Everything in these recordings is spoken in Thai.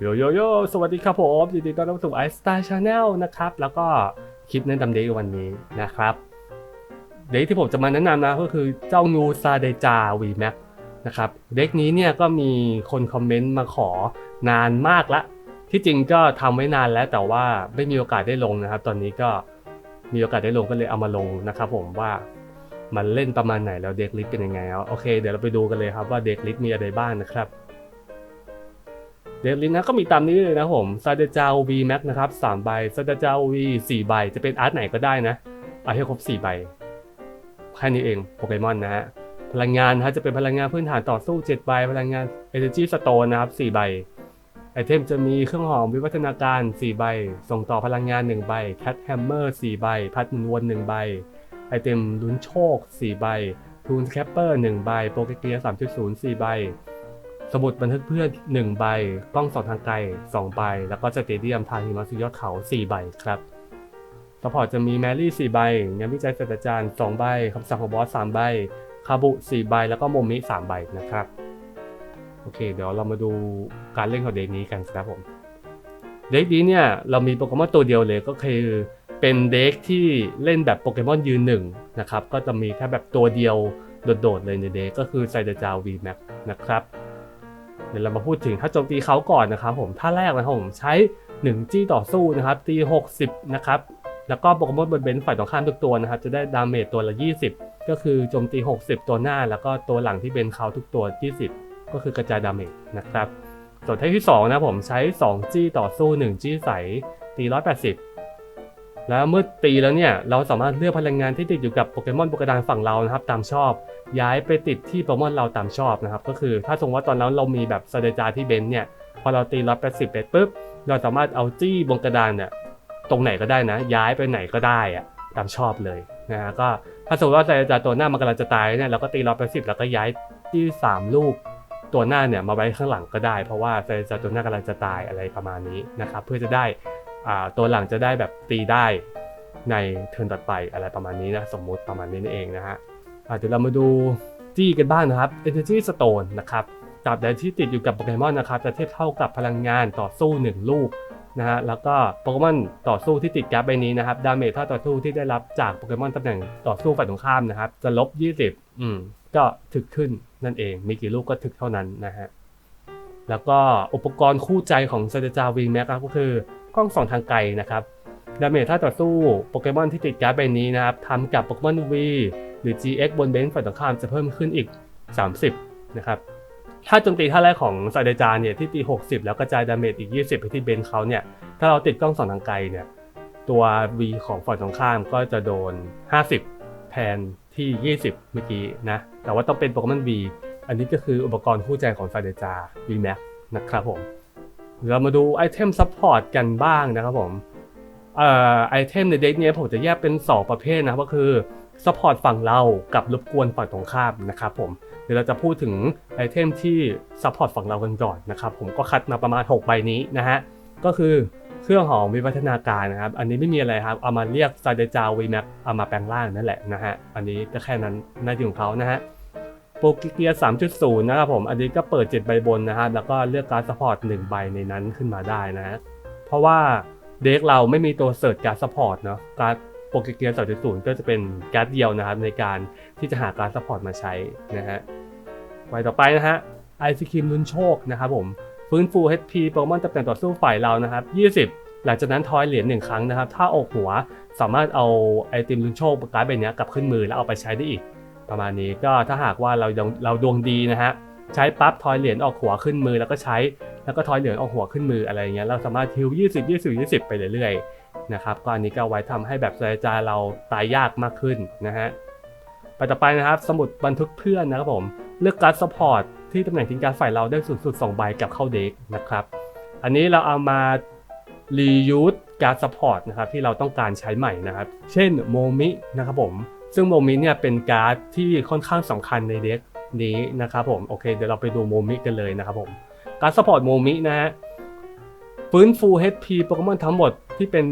โยโยโยสวัสดีครับผมยินดีต้อนรับสู่ไอสตาร์ชาแนลนะครับ แล้วก็คลิปแนะนำเด็กวันนี้นะครับเด็กที่ผมจะมาแนะนำนะก็คือเจ้างูซาเดจา VMAX นะครับเด็กนี้เนี่ยก็มีคนคอมเมนต์มาขอนานมากละ ที่จริงก็ทำไว้นานแล้วแต่ว่าไม่มีโอกาสได้ลงนะครับ ตอนนี้ก็มีโอกาสได้ลงก็เลยเอามาลงนะครับผมว่ามันเล่นประมาณไหนแล้วเด็กลิสเป็นยังไงเอาโอเคเดี๋ยวเราไปดูกันเลยครับว่าเด็กลิสมีอะไรบ้างนะครับ เดลินนะก็มีตามนี้เลยนะผมซาเดจา V Max นะครับ3ใบซาเดจา V 4ใบ จะเป็นอาร์ตไหนก็ได้นะเอาให้ครบ4ใบแค่นี้เองโปเกมอนนะฮะพลังงานนะฮะจะเป็นพลังงานพื้นฐานต่อสู้7ใบพลังงาน Energy Stone นะครับ4ใบไอเทมจะมีเครื่องหอมวิวัฒนาการ 4 ใบ ส่งต่อพลังงาน 1 ใบ Cat Hammer 4 ใบ พัดหมุนวน 1 ใบ ไอเทมลุ้นโชค 4 ใบทูนแคปเปอร์ 1 ใบโปเกเกีย3.0 4 ใบ สมุดบันทึกเพื่อน1ใบ กล้องส่องทางไกล2ใบ แล้วก็สเตเดียมทางหิมะสุดยอดเขา4ใบครับสปอร์ตจะมีแมรี่ 4 ใบงานวิจัยศาสตราจารย์ 2 ใบคำสั่งของบอส 3 ใบ คาบุ 4 ใบ แล้วก็โมมิ 3 ใบนะครับ โอเค เดี๋ยวเรามาดูการเล่นของเด็กนี้กันครับผม เด็กนี้เนี่ยเรามีโปเกมอนตัวเดียวเลยก็คือเป็นเด็กที่เล่นแบบโปเกมอนยืนหนึ่งนะครับ ก็จะมีแค่แบบตัวเดียวโดดๆเลยในเด็กก็คือไซเดจาวีแม็กนะครับ ดี๋ยวเรามาพูดถึงถ้าโจมตีเขาก่อนนะครับผมท่าแรกนะครับผมใช้1จี้ต่อสู้นะครับตี 60 นะครับ แล้วก็โปเกมอนบนเบนฝ่ายตรงข้ามทุกตัวนะครับ จะได้ดาเมจตัวละ 20 ก็คือโจมตี 60 ตัวหน้า แล้วก็ตัวหลังที่เป็นเขาทุกตัว 20 ก็คือกระจายดาเมจนะครับส่วนเทคที่2นะผมใช้ 2 จี้ต่อสู้ 1 จี้ใสตี 180 แล้วเมื่อตีแล้วเนี่ยเราสามารถเลือกพลังงานที่ติดอยู่กับโปเกมอนโปเกดานฝั่งเรานะครับตามชอบ ย้ายไปติดที่โปเกมอนเราตามชอบนะครับก็คือถ้าสมมติว่าตอนนั้นเรามีแบบสเตจาที่เบนเนี่ยพอเราตีร้อยแปดสิบไปปุ๊บเราสามารถเอาจี้บนกระดานเนี่ยตรงไหนก็ได้นะ ย้ายไปไหนก็ได้อะตามชอบเลยนะฮะก็ถ้าสมมติว่าสเตจาตัวหน้ามันกำลังจะตายเนี่ยเราก็ตีร้อยแปดสิบแล้วก็ย้ายที่สามลูกตัวหน้าเนี่ยมาไว้ข้างหลังก็ได้ เพราะว่าสเตจาตัวหน้ากำลังจะตายอะไรประมาณนี้นะครับเพื่อจะได้ ตัวหลังจะได้แบบตีได้ในเทิร์นต่อไปอะไรประมาณนี้นะสมมุติประมาณนี้นั่นเองนะฮะเดี๋ยวเรามาดูจี้กันบ้างนะครับ Energy Stone นะครับตราบใดที่ติดอยู่กับโปเกมอนนะครับจะเทียบเท่ากับพลังงานต่อสู้ 1 ลูกนะฮะแล้วก็โปเกมอนต่อสู้ที่ติดการ์ดใบนี้นะครับดาเมจเท่าต่อสู้ที่ได้รับจากโปเกมอนตำแหน่งต่อสู้ฝ่ายตรงข้ามนะครับ จะลบ 20 อืมก็ถึกขึ้นนั่นเอง มีกี่ลูกก็ถึกเท่านั้นนะฮะแล้วก็อุปกรณ์คู่ใจของเซเดจาวีแม็กก็คือ กล้องส่องทางไกลนะครับดาเมจถ้าต่อสู้โปเกมอนที่ติดการ์ดใบนี้นะครับทำกับโปเกมอนวีหรือ GX บนเบนซ์ฝ่ายตรงข้ามจะเพิ่มขึ้นอีก 30 นะครับ ถ้าโจมตีท่าแรกของซาเดจาเนี่ยที่ตี 60 แล้วกระจายดาเมจอีก 20 ไปที่เบนซ์เขาเนี่ย ถ้าเราติดกล้องส่องทางไกลเนี่ย ตัว V ของฝ่ายตรงข้ามก็จะโดน 50 แทนที่ 20 เมื่อกี้นะ แต่ว่าต้องเป็นโปเกมอน V อันนี้ก็คืออุปกรณ์คู่ใจของซาเดจา V Max นะครับผม เรามาดูไอเทมซัพพอร์ตกันบ้างนะครับผมเอ่อไอเทมในเด็กเนี้ยผมจะแยกเป็น 2 ประเภทนะก็คือซัพพอร์ตฝั่งเรากับรบกวนฝั่งตรงข้ามนะครับผมเดี๋ยวเราจะพูดถึงไอเทมที่ซัพพอร์ตฝั่งเรากันก่อนนะครับผมก็คัดมาประมาณ 6 ใบนี้นะฮะก็คือเครื่องหอมวิวัฒนาการนะครับ อันนี้ไม่มีอะไรครับ เอามาเรียกซาเดจาวีแม็กเอามาแปลงร่างนั่นแหละนะฮะ อันนี้ก็แค่นั้นหน้าที่ของเขานะฮะ โปรเกียร์3.0 นะครับผม อันนี้ก็เปิด 7 ใบบนนะฮะแล้วก็เลือกการซัพพอร์ต1ใบในนั้นขึ้นมาได้นะฮะเพราะว่าเด็กเราไม่มีตัวเสิร์ชการ์ดซัพพอร์ตเนาะ การ์ดโปรเกียร์2.0ก็จะเป็นการ์ดเดียวนะครับในการที่จะหาการ์ดซัพพอร์ตมาใช้นะฮะไว้ต่อไปนะฮะ ไอศครีมลุ้นโชคนะครับผม ฟื้นฟู HP โปเกมอนตำแหน่งต่อสู้ฝ่ายเรานะครับ 20หลังจากนั้นทอยเหรียญหนึ่งครั้งนะครับ ถ้าออกหัวสามารถเอาไอติมลุนโชคการ์ดใบนี้กลับขึ้นมือแล้วเอาไปใช้ได้อีก ประมาณนี้ก็ถ้าหากว่าเราเราดวงดีนะฮะใช้ปั๊บทอยเหรียญออกหัวขึ้นมือแล้วก็ใช้แล้วก็ทอยเหลืองเอาหัวขึ้นมืออะไรเงี้ยเราสามารถฮิว20 20 20 ไปเรื่อยๆนะครับก็อันนี้ก็ไว้ทำให้แบบสายจาเราตายยากมากขึ้นนะฮะไปต่อไปนะครับ สมุดบันทึกเพื่อนนะครับผมเลือกการ์ดซัพพอร์ตที่ตำแหน่งทิ้งการดฝ่ายเราได้สูงสุด2ใบกับเข้าเด็กนะครับ อันนี้เราเอามารียูสการ์ดซัพพอร์ตนะครับที่เราต้องการใช้ใหม่นะครับ เช่นโมมินะครับผม ซึ่งโมมิเนี่ยเป็นการ์ดที่ค่อนข้างสำคัญในเด็กนี้นะครับผมโอเคเดี๋ยวเราไปดูโมมิกันเลยนะครับผมการสปอร์ตโมมินะฮะฟื้นฟู HP โปเกมอนทั้งหมดที่เป็น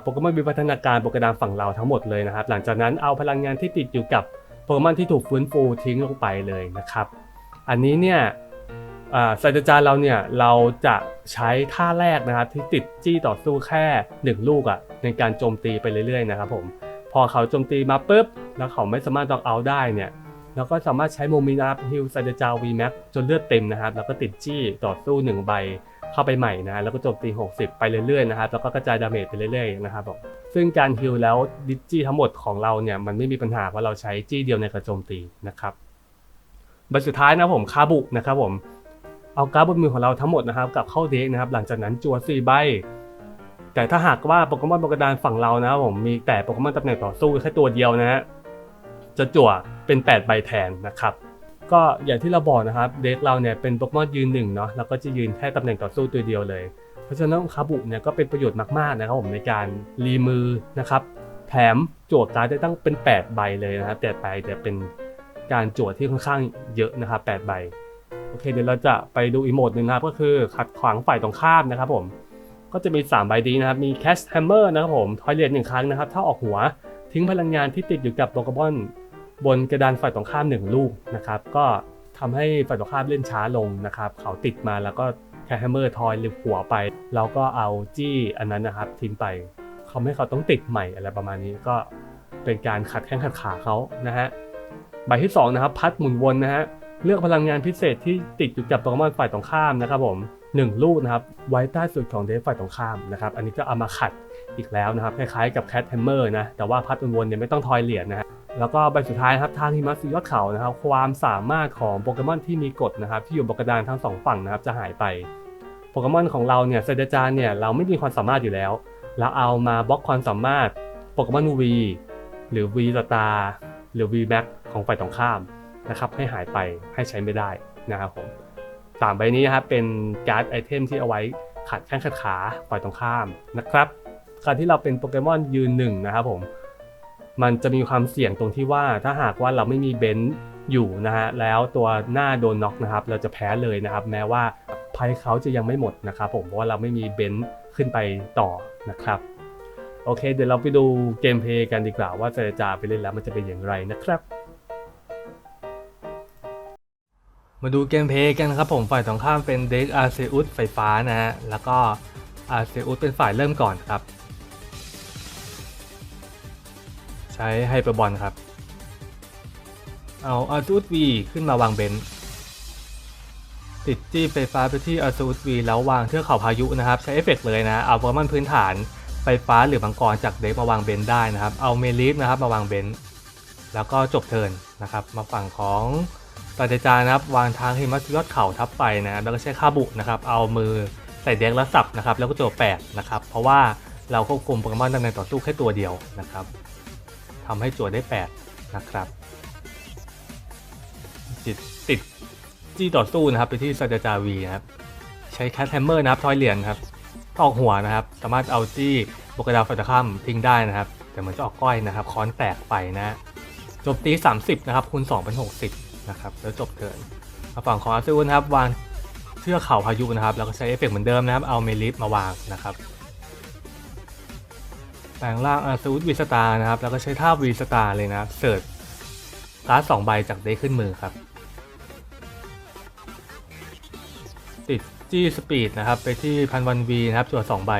โปเกมอนวิวัฒนาการโปเกดานฝั่งเราทั้งหมดเลยนะครับ หลังจากนั้นเอาพลังงานที่ติดอยู่กับโปเกมอนที่ถูกฟื้นฟูทิ้งลงไปเลยนะครับ อันนี้เนี่ยอ่าศาสตราจารย์เราเนี่ยเราจะใช้ท่าแรกนะครับที่ติดจี้ต่อสู้แค่หนึ่งลูกอะ่ะในการโจมตีไปเรื่อยๆนะครับผม พอเขาโจมตีมาปุ๊บ แล้วเขาไม่สามารถตอกเอาได้เนี่ยเราก็สามารถใช้โมมินับฮิลศาสตราจารย์ VMAX จนเลือดเต็มนะครับ แล้วก็ติดจี้ต่อสู้หนึ่งใบเข้าไปใหม่นะแล้วก็โจมตี 60 ไปเรื่อยๆนะครับแล้วก็กระจายดาเมจไปเรื่อยๆนะครับผมซึ่งการฮิลแล้วดิจจี้ทั้งหมดของเราเนี่ยมันไม่มีปัญหาเพราะเราใช้จี้เดียวในการโจมตีนะครับใบสุดท้ายนะผมคาบุนะครับผมเอาการ์ดบนมือของเราทั้งหมดนะครับกลับเข้าเด็กนะครับ หลังจากนั้นจัว4ใบ แต่ถ้าหากว่าโปเกมอนบนกดานฝั่งเรานะครับผมมีแต่โปเกมอนตำแหน่งต่อสู้แค่ตัวเดียวนะฮะจะจั่วเป็น 8 ใบแทนนะครับก็อย่างที่เราบอกนะครับเด็กเราเนี่ยเป็นโปเกมอนยืนหนึ่งเนาะแล้วก็จะยืนแค่ตำแหน่งต่อสู้ตัวเดียวเลย เพราะฉะนั้นคาบุเนี่ยก็เป็นประโยชน์มากๆนะครับผมในการรีมือนะครับแถมจั่วการ์ดได้ตั้งเป็น 8 ใบเลยนะครับแต่ใบแต่เป็นการจั่วที่ค่อนข้างเยอะนะครับ8ใบโอเคเดี๋ยวเราจะไปดูอีโมดหนึ่งนะครับก็คือขัดขวางฝ่ายตรงข้ามนะครับผม ก็จะมี3ใบดีนะครับ มี Cash Hammer นะครับผมทอยเลทหนึ่งครั้งนะครับ ถ้าออกหัวทิ้งพลังงานที่ติดอยู่กับโปเกมอนบนกระดานฝ่ายตรงข้ามหนึ่งลูกนะครับ ก็ทำให้ฝ่ายตรงข้ามเล่นช้าลงนะครับ เขาติดมาแล้วก็ Cash Hammer ทอยหรือหัวไปเราก็เอาจี้อันนั้นนะครับทิ้งไปเขาให้เขาต้องติดใหม่อะไรประมาณนี้ก็เป็นการขัดแข้งขัดขาเขานะฮะใบที่สองนะครับพัดหมุนวนนะฮะเลือกพลังงานพิเศษที่ติดอยู่กับโปเกมอนฝ่ายตรงข้ามนะครับผม หนึ่งลูกนะครับไว้ใต้สุดของเดฟฝ่ายตรงข้ามนะครับอันนี้ก็เอามาขัดอีกแล้วนะครับคล้ายๆกับแคทแฮมเมอร์นะแต่ว่าพัดวนๆเนี่ยไม่ต้องทอยเหรียญนะฮะแล้วก็ใบสุดท้ายนะครับทางหิมะสียอดเขานะครับความสามารถของโปเกมอนที่มีกฎนะครับที่อยู่บนกระดานทั้งสองฝั่งนะครับจะหายไปโปเกมอนของเราเนี่ยเซเดจานเนี่ยเราไม่มีความสามารถอยู่แล้ว เราเอามาบล็อกความสามารถโปเกมอน V หรือ V สตาร์หรือ V Max ของฝ่ายตรงข้ามนะครับให้หายไปให้ใช้ไม่ได้นะครับผม สามใบนี้นะครับเป็นการ์ดไอเทมที่เอาไว้ขัดแข้งขัดขาฝ่ายตรงข้ามนะครับการที่เราเป็นโปเกมอนยืนหนึ่งนะครับผมมันจะมีความเสี่ยงตรงที่ว่าถ้าหากว่าเราไม่มีเบนซ์อยู่นะฮะแล้วตัวหน้าโดนน็อกนะครับ เราจะแพ้เลยนะครับ แม้ว่าภัยเขาจะยังไม่หมดนะครับ ผมเพราะว่าเราไม่มีเบนซ์ขึ้นไปต่อนะครับโอเค เดี๋ยวเราไปดูเกมเพลย์กันดีกว่าว่าเจรจาไปเล่นแล้วมันจะเป็นอย่างไรนะครับ มาดูเกมเพลย์กันครับผมฝ่ายตรงข้ามเป็นเด็กอาร์เซอุสไฟฟ้านะฮะ แล้วก็อาร์เซอุสเป็นฝ่ายเริ่มก่อนครับ ใช้ไฮเปอร์บอลครับ เอาอาร์เซอุสวีขึ้นมาวางเบนติดจี้ไฟฟ้าไปที่อาร์เซอุสวีแล้ววางเทือกเขาพายุนะครับ ใช้เอฟเฟกต์เลยนะ เอาโปเกมอนพื้นฐานไฟฟ้าหรือมังกรจากเด็กมาวางเบนได้นะครับ เอาเมลิฟนะครับมาวางเบนแล้วก็จบเทิร์นนะครับ มาฝั่งของ ปฏิจารนะครับวางทางหิมะยอดเขาทับไปนะแล้วก็ใช้คาบุนะครับ เอามือใส่เด็กแล้วสับนะครับ แล้วก็ตัวแปดนะครับ เพราะว่าเราควบคุมโปเกมอนตำแหน่งต่อสู้แค่ตัวเดียวนะครับทำให้จั่วได้ 8 นะครับ ติดติดจี้ต่อสู้นะครับ ไปที่ซาจาจาวีนะครับ ใช้แคทแฮมเมอร์นะครับทอยเหรียญครับออกหัวนะครับ สามารถเอาจี้โปเกดาวไฟตะข้ามทิ้งได้นะครับ แต่เหมือนจะออกก้อยนะครับ ค้อนแตกไปนะจมตี 30 นะครับคูณ2เป็น 60 นะครับแล้วจบเทินมาฝั่งของอาซูนะครับวางเชือกเข่าพายุนะครับแล้วก็ใช้เอฟเฟกต์เหมือนเดิมนะครับเอาเมลิฟมาวางนะครับแปลงร่างอาซูวีสตาร์นะครับแล้วก็ใช้ท่าวีสตาร์เลยนะครับเสิร์ชการ์ดสองใบจากเดขึ้นมือครับ ติดจี้สปีดนะครับไปที่พันวันวีนะครับจั่วสองใบ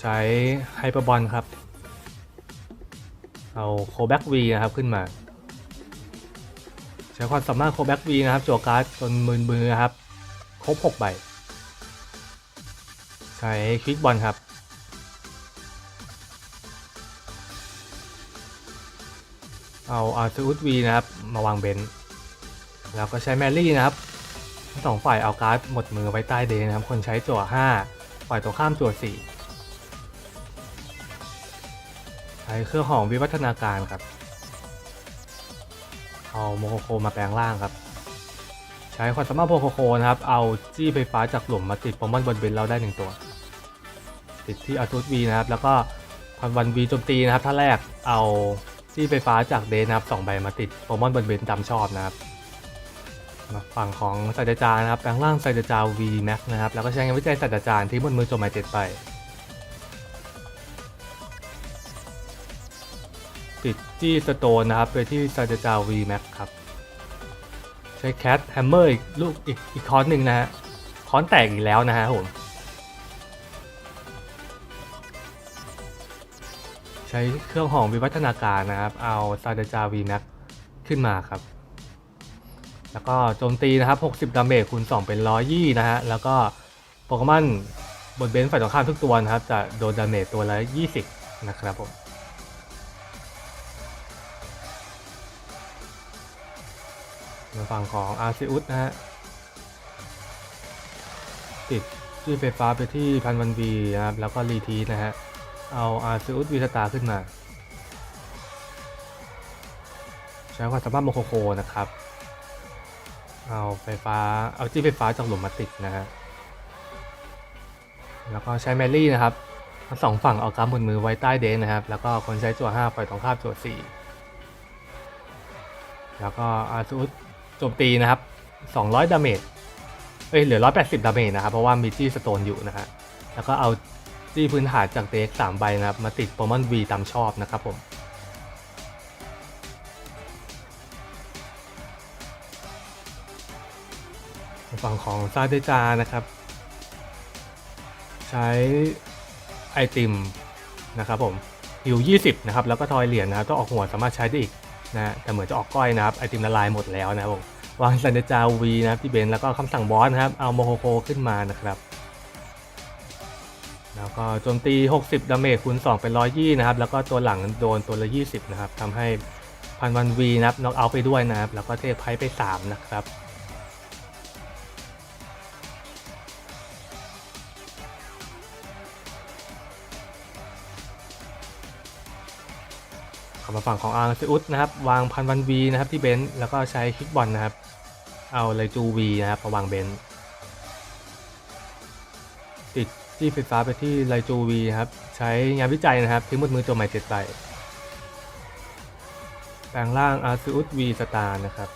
ใช้ไฮเปอร์บอลครับ เอาโคแบ็กวีนะครับขึ้นมา ใช้ความสามารถโคแบ็กวีนะครับจั่วการ์ดจนมือมือครับ ครบ6ใบ ใช้ควิกบอลครับ เอาอาร์ตูดวีนะครับ มาวางเบนแล้วก็ใช้แมรี่นะครับทั้งสองฝ่ายเอาการ์ดหมดมือไว้ใต้เดนนะครับ คนใช้จั่ว5ฝ่ายตรงข้ามจั่ว4ใช้เครื่องหอมวิวัฒนาการครับ เอาโมโคโคมาแปลงร่างครับ ใช้ความสามารถโมโคโคนะครับ เอาจี้ไฟฟ้าจากหลุมมาติดโปเกมอนบนเบนเราได้หนึ่งตัว ติดที่อาทูตวีนะครับ แล้วก็พันวันวีโจมตีนะครับ ถ้าแรกเอาจี้ไฟฟ้าจากเดนนะครับสองใบมาติดโปเกมอนบนเบนตามชอบนะครับมาฝั่งของศาสตราจารย์นะครับแปลงร่างศาสตราจารย์ V Max นะครับ แล้วก็ใช้งานวิจัยศาสตราจารย์ที่บนมือโจมไมเต็ดไป ติดจี้สโตนนะครับ ไปที่ซาจาจา V Max ครับ ใช้แคทแฮมเมอร์อีกลูกอีกอีกคอนหนึ่งนะฮะคอนแตกอีกแล้วนะฮะผม ใช้เครื่องหอมวิวัฒนาการนะครับ เอาซาเดจาวีแม็กขึ้นมาครับ แล้วก็โจมตีนะครับ 60 ดาเมจคูณ2 เป็น 120 นะฮะ แล้วก็โปเกมอนบนเบนซ์ฝ่ายตรงข้ามทุกตัวนะครับ จะโดนดาเมจตัวละ 20 นะครับผม ฝั่งของอาร์ซิอุสนะฮะติดที่ไฟฟ้าไปที่พันวันวีนะครับแล้วก็รีทีนะฮะเอาอาร์ซิอุสวีสตาขึ้นมาใช้ความสามารถโมโคโคนะครับ เอาไฟฟ้า เอาจี้ไฟฟ้าจากหลุมมาติดนะฮะ แล้วก็ใช้แมรี่นะครับ ทั้งสองฝั่งเอากำบนมือไว้ใต้เดนนะครับ แล้วก็คนใช้จั่ว5ปล่อยตรงข้ามจั่ว4แล้วก็อาซูส โจมตีนะครับ 200 ดาเมจ เอ้ยเหลือ 180 ดาเมจนะครับ เพราะว่ามีจี้สโตนอยู่นะฮะ แล้วก็เอาจี้พื้นฐานจากเด็ก3ใบนะครับ มาติดโปรมอนวีตามชอบนะครับผม ฝั่งของซาเดจานะครับ ใช้ไอติมนะครับผมฮิว20 นะครับ แล้วก็ทอยเหรียญนะครับต้องออกหัวสามารถใช้ได้อีก นะแต่เหมือนจะออกก้อยนะครับไอติมละลายหมดแล้วนะครับผมวางซาเดจาวีนะครับที่เบนแล้วก็คำสั่งบอสนะครับเอาโมโคโคขึ้นมานะครับ แล้วก็โจมตี 60 ดาเมจคูณ2เป็น 120 นะครับ แล้วก็ตัวหลังโดนตัวละ 20 นะครับทำให้พันวันวีนะครับน็อกเอาไปด้วยนะครับ แล้วก็เทพไพ่ไป 3 นะครับ มาฝั่งของอาร์ซิอุสนะครับ วางพันวันวีนะครับที่เบนซ์แล้วก็ใช้คิกบอลนะครับ เอาเลยจูวีนะครับมาวางเบนซ์ติดที่ไฟฟ้าไปที่ไลจูวีครับ ใช้งานวิจัยนะครับทิ้งหมดมือตัวใหม่เจ็ดใบแปลงร่างอาร์ซิอุสวีสตาร์นะครับ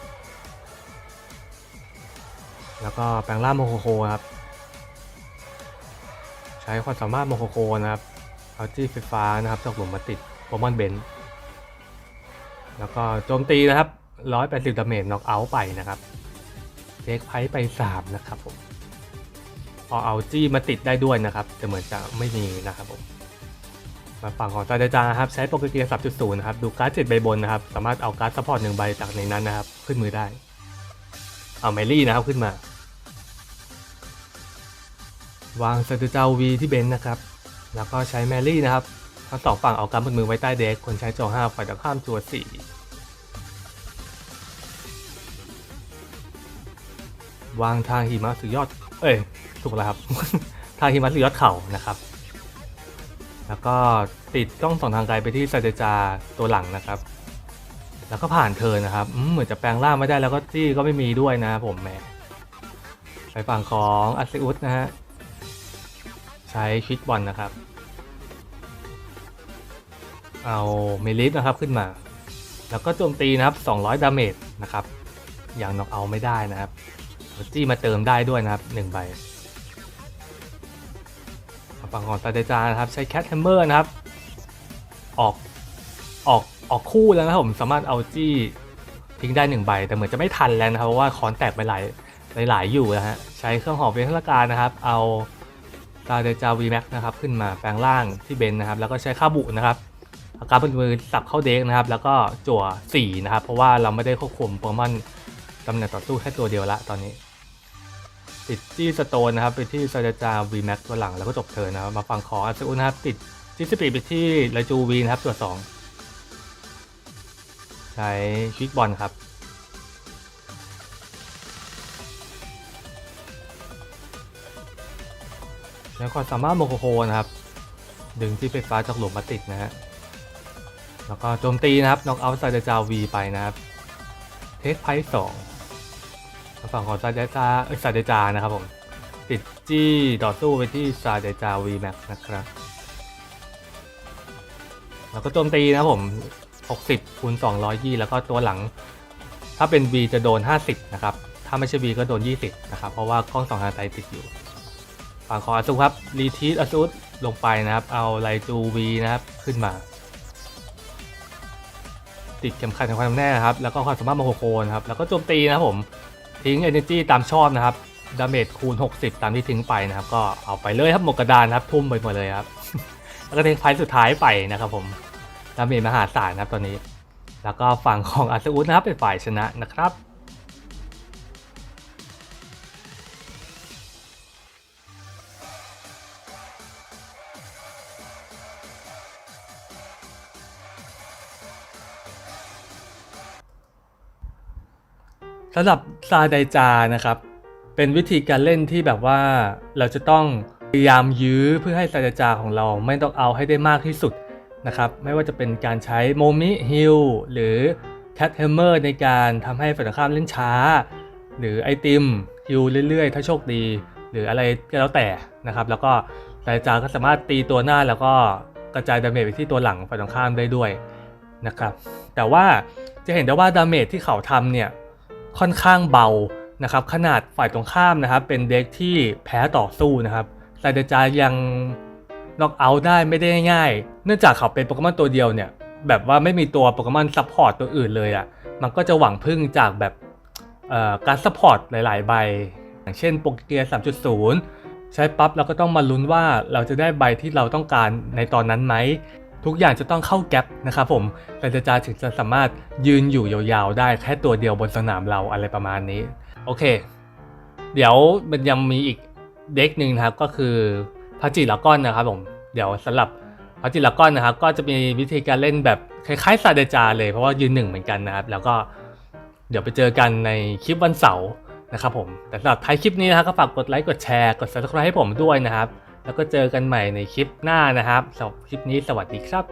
แล้วก็แปลงร่างโมโคโคครับ ใช้ความสามารถโมโคโคนะครับเอาจี้ไฟฟ้านะครับจากหลุมมาติดโปรมอนเบนซ์ แล้วก็โจมตีนะครับ 180ดาเมจน็อกเอาท์ไปนะครับเทคไพ่ไป 3 นะครับผมพอเอาจี้มาติดได้ด้วยนะครับ แต่เหมือนจะไม่มีนะครับผมมาฝั่งของซาเดจาครับ ใช้โปรเกเกียร์3.0 นะครับ ดูการ์ด7ใบบนนะครับ สามารถเอาการ์ดซัพพอร์ตหนึ่งใบจากในนั้นนะครับ ขึ้นมือได้ เอาเมลี่นะครับขึ้นมา วางซาเดจาวีที่เบนซ์นะครับ แล้วก็ใช้แมรี่นะครับ ทั้งสองฝั่งเอากำบนมือไว้ใต้เด็กคนใช้จอห้าฝ่ายตรงข้ามจัวสี่วางทางหิมะสุดยอด เอ้ย ถูกแล้วครับ ทางหิมะสุดยอดเข่านะครับ แล้วก็ติดกล้องสองทางไกลไปที่ซาเดจาตัวหลังนะครับ แล้วก็ผ่านเธอนะครับ เหมือนจะแปลงร่างไม่ได้แล้วก็ที่ก็ไม่มีด้วยนะผมแหมใช้ฝั่งของอัสซิอุสนะฮะ ใช้ควิกบอลนะครับ เอาเมลิสนะครับขึ้นมา แล้วก็โจมตีนะครับ 200 ดาเมจนะครับ อย่างน็อกเอาไม่ได้นะครับจี้มาเติมได้ด้วยนะครับ1ใบฝั่งของซาเดจานะครับใช้แคทแฮมเมอร์นะครับ ออกออกออกคู่แล้วนะครับผมสามารถเอาจี้ทิ้งได้1ใบแต่เหมือนจะไม่ทันแล้วนะครับเพราะว่าคอนแตกไปหลายหลาย ๆ อยู่นะฮะใช้เครื่องหอมเวทนาการนะครับ เอาซาเดจาวีแม็กนะครับขึ้นมาแปลงร่างที่เบนนะครับ แล้วก็ใช้ค่าบุนะครับ อาการบนมือสับเข้าเด็กนะครับ แล้วก็จั่ว4นะครับ เพราะว่าเราไม่ได้ควบคุมโปรมอนตำแหน่งต่อสู้แค่ตัวเดียวละตอนนี้ ติดจี้สโตนนะครับ ไปที่ซาจาจาวีแม็กตัวหลังแล้วก็จบเทินนะครับ มาฝั่งของอาซูนะครับ ติดจี้สปีไปที่ไลจูวีนะครับตัว2ใช้ควิกบอลครับใช้ความสามารถโมโคโคนะครับ ดึงที่ไฟฟ้าจากหลุมมาติดนะฮะ แล้วก็โจมตีนะครับน็อกเอาท์ซาเดจาวีไปนะครับ เทคไพ่สองฝั่งของซาเดจาเอ้ยซาเดจานะครับผม ติดจี้ต่อสู้ไปที่ซาเดจาวีแม็กนะครับ แล้วก็โจมตีนะผม 60คูณ200ยี่แล้วก็ตัวหลัง ถ้าเป็น V จะโดน 50 นะครับ ถ้าไม่ใช่ V ก็โดน 20 นะครับ เพราะว่ากล้องสองทางไตติดอยู่ ฝั่งของอาซุครับ รีทีสอาซุลงไปนะครับ เอาไลจู V นะครับ ขึ้นมา ติดเข็มขัดแห่งความแน่นะครับ แล้วก็ความสามารถโมโหโคนครับ แล้วก็โจมตีนะครับผม ทิ้ง Energy ตามชอบนะครับ ดาเมจคูณ 60 ตามที่ทิ้งไปนะครับ ก็เอาไปเลยครับหมกกระดานครับ ทุ่มไปหมดเลยครับ แล้วก็ทิ้งไฟสุดท้ายไปนะครับผม ดาเมจมหาศาลนะครับตอนนี้ แล้วก็ฝั่งของอาซอุสนะครับเป็นฝ่ายชนะนะครับ สำหรับซาไดจานะครับ เป็นวิธีการเล่นที่แบบว่าเราจะต้องพยายามยื้อเพื่อให้ซาไดจาของเราไม่ต้องเอาให้ได้มากที่สุดนะครับไม่ว่าจะเป็นการใช้โมมิฮิลหรือแคทเฮมเมอร์ในการทำให้ฝ่ายตรงข้ามเล่นช้า หรือไอติมฮิลเรื่อยๆ ถ้าโชคดี หรืออะไรก็แล้วแต่นะครับ แล้วก็ซาไดจาก็สามารถตีตัวหน้าแล้วก็กระจายดาเมจไปที่ตัวหลังฝ่ายตรงข้ามได้ด้วยนะครับแต่ว่าจะเห็นได้ว่าดาเมจที่เขาทำเนี่ย ค่อนข้างเบานะครับขนาดฝ่ายตรงข้ามนะครับ เป็นเด็กที่แพ้ต่อสู้นะครับไซเดจายังน็อกเอาท์ได้ไม่ได้ง่ายเนื่องจากเขาเป็นโปเกมอนตัวเดียวเนี่ยแบบว่าไม่มีตัวโปเกมอนซัพพอร์ตตัวอื่นเลยอะ่ะมันก็จะหวังพึ่งจากแบบการซัพพอร์ตหลาย ๆ ใบ อย่างเช่นโปเกีย3.0 ใช้ปั๊บเราก็ต้องมาลุ้นว่าเราจะได้ใบที่เราต้องการในตอนนั้นไหม ทุกอย่างจะต้องเข้าแก๊ปนะครับผมแต่จะถึงจะสามารถยืนอยู่ยาวๆได้แค่ตัวเดียวบนสนามเราอะไรประมาณนี้ โอเค เดี๋ยวมันยังมีอีกเด็กหนึ่งนะครับก็คือพาจิลากอนนะครับผมเดี๋ยวสำหรับพาจิลากอนนะครับ ก็จะมีวิธีการเล่นแบบคล้ายๆซาเดจาเลยเพราะว่ายืนหนึ่งเหมือนกันนะครับ แล้วก็เดี๋ยวไปเจอกันในคลิปวันเสาร์นะครับผมแต่สำหรับท้ายคลิปนี้นะครับก็ฝากกดไลค์กดแชร์กด subscribe ให้ผมด้วยนะครับ แล้วก็เจอกันใหม่ในคลิปหน้านะครับสำหรับคลิปนี้สวัสดีครับ